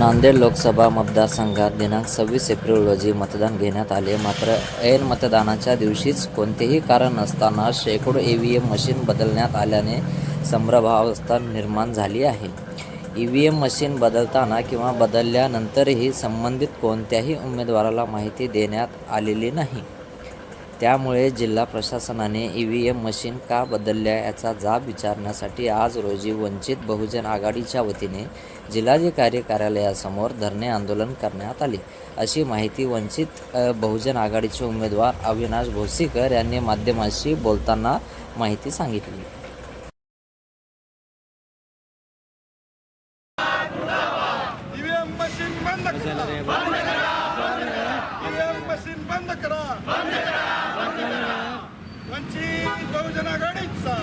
नांदेड लोकसभा मतदारसंघात दिनांक सव्वीस एप्रिल रोजी मतदान घेण्यात आले. मात्र ऐन मतदानाच्या दिवशीच कोणतेही कारण नसताना शेकडो ई व्ही एम मशीन बदलण्यात आल्याने संभ्रमावस्था निर्माण झाली आहे. ई व्ही एम मशीन बदलताना किंवा बदलल्यानंतरही संबंधित कोणत्याही उमेदवाराला माहिती देण्यात आलेली नाही. त्यामुळे जिल्हा प्रशासनाने ई व्ही एम मशीन का बदलल्या याचा जाब विचारण्यासाठी आज रोजी वंचित बहुजन आघाडीच्या वतीने जिल्हाधिकारी कार्यालयासमोर धरणे आंदोलन करण्यात आले. अशी माहिती वंचित बहुजन आघाडीचे उमेदवार अविनाश भोसीकर यांनी माध्यमांशी बोलताना माहिती सांगितली. मशीन बंद करा ईव्हीएम मशीन बंद करा वंचित बहुजन आघाडीचा.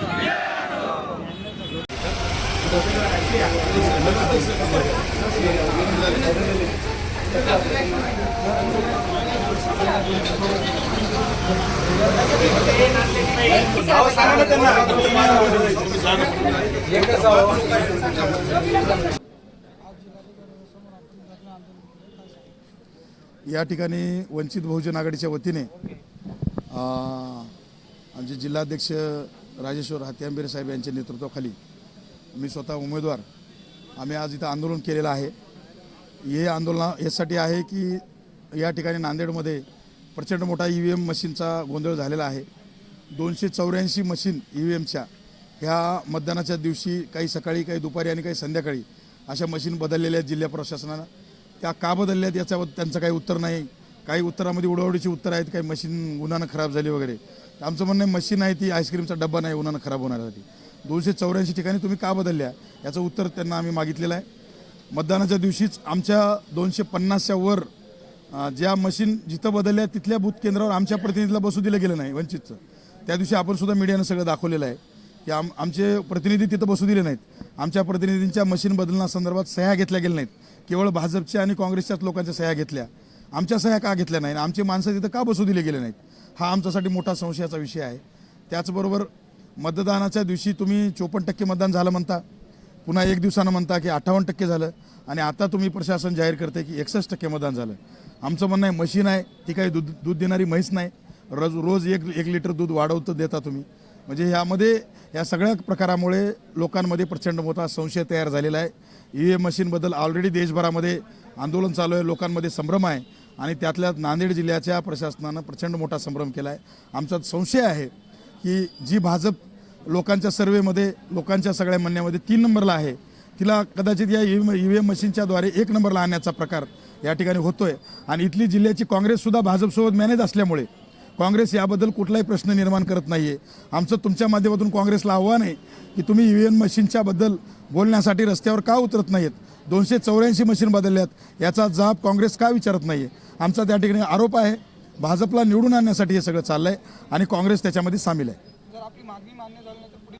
या ठिकाणी वंचित बहुजन आघाडीच्या वतीने आमचे जिल्हाध्यक्ष राजेश्वर हात्यांबेर साहेब यांच्या नेतृत्वाखाली मी स्वतः उमेदवार. आम्ही आज इथं आंदोलन केलेलं आहे. हे आंदोलन यासाठी आहे की या ठिकाणी नांदेडमध्ये प्रचंड मोठा ई व्ही एम मशीनचा गोंधळ झालेला आहे. दोनशे चौऱ्याऐंशी मशीन ई व्ही एमच्या ह्या मतदानाच्या दिवशी काही सकाळी काही दुपारी आणि काही संध्याकाळी अशा मशीन बदललेल्या आहेत जिल्हा प्रशासनानं. त्या का बदलल्यात याच्यावर त्यांचं काही उत्तर नाही. काही उत्तरामध्ये उडवडीची उत्तर आहेत काही मशीन गुन्हानं खराब झाली वगैरे. आमचं म्हणणं आहे मशीन आहे ती आईस्क्रीमचा डब्बा नाही उन्हानं खराब होण्यासाठी. दोनशे चौऱ्याऐंशी ठिकाणी तुम्ही का बदलल्या? याचं उत्तर त्यांना आम्ही मागितलेलं आहे. मतदानाच्या दिवशीच आमच्या दोनशे पन्नासच्या वर ज्या मशीन जिथं बदलल्या तिथल्या बूथ केंद्रावर आमच्या प्रतिनिधीला बसू दिलं गेलं नाही वंचितचं. त्या दिवशी आपण सुद्धा मीडियानं सगळं दाखवलेलं आहे की आम आमचे प्रतिनिधी तिथं बसू दिले नाहीत. आमच्या प्रतिनिधींच्या मशीन बदलण्यासंदर्भात सह्या घेतल्या गेल्या नाहीत. केवळ भाजपच्या आणि काँग्रेसच्याच लोकांच्या सह्या घेतल्या. आमच्या सह्या का घेतल्या नाही आमचे माणसं तिथं का बसू दिले गेले नाहीत? हा आमच्यासाठी मोठा संशयाचा विषय आहे. त्याचबरोबर मतदानाच्या दिवशी तुम्ही चोपन्न टक्के मतदान झालं म्हणता. पुन्हा एक दिवसानं म्हणता की अठ्ठावन्न टक्के झालं. आणि आता तुम्ही प्रशासन जाहीर करते की एकसष्ट टक्के मतदान झालं. आमचं म्हणणं आहे मशीन आहे ती काही दूध दूध देणारी म्हैस नाही. रोज रोज एक एक लिटर दूध वाढवतं देता तुम्ही. म्हणजे ह्यामध्ये या सगळ्या प्रकारामुळे लोकांमध्ये प्रचंड मोठा संशय तयार झालेला आहे. ई व्ही एम मशीनबद्दल ऑलरेडी देशभरामध्ये आंदोलन चालू आहे लोकांमध्ये संभ्रम आहे. आणि त्यातल्या नांदेड जिल्ह्याच्या प्रशासनानं प्रचंड मोठा संभ्रम केला आहे आमचा संशय आहे की जी भाजप लोकांच्या सर्वेमध्ये लोकांच्या सगळ्या म्हणण्यामध्ये तीन नंबरला आहे तिला कदाचित या ई व्ही एम मशीनच्याद्वारे एक नंबरला आणण्याचा प्रकार या ठिकाणी होतोय. आणि इथली जिल्ह्याची काँग्रेससुद्धा भाजपसोबत मॅनेज असल्यामुळे काँग्रेस याबद्दल कुठलाही प्रश्न निर्माण करत नाही आहे आमचं तुमच्या माध्यमातून काँग्रेसला आव्हान आहे की तुम्ही ई व्ही एम मशीनच्याबद्दल बोलण्यासाठी रस्त्यावर का उतरत नाहीत दोनशे चौऱ्याऐंशी मशीन बदलल्यात. याचा जाब काँग्रेस का विचारत नाही आहे आमचा त्या ठिकाणी आरोप आहे. भाजपला निवडून आणण्यासाठी हे सगळं चाललं आहे आणि काँग्रेस त्याच्यामध्ये सामील आहे.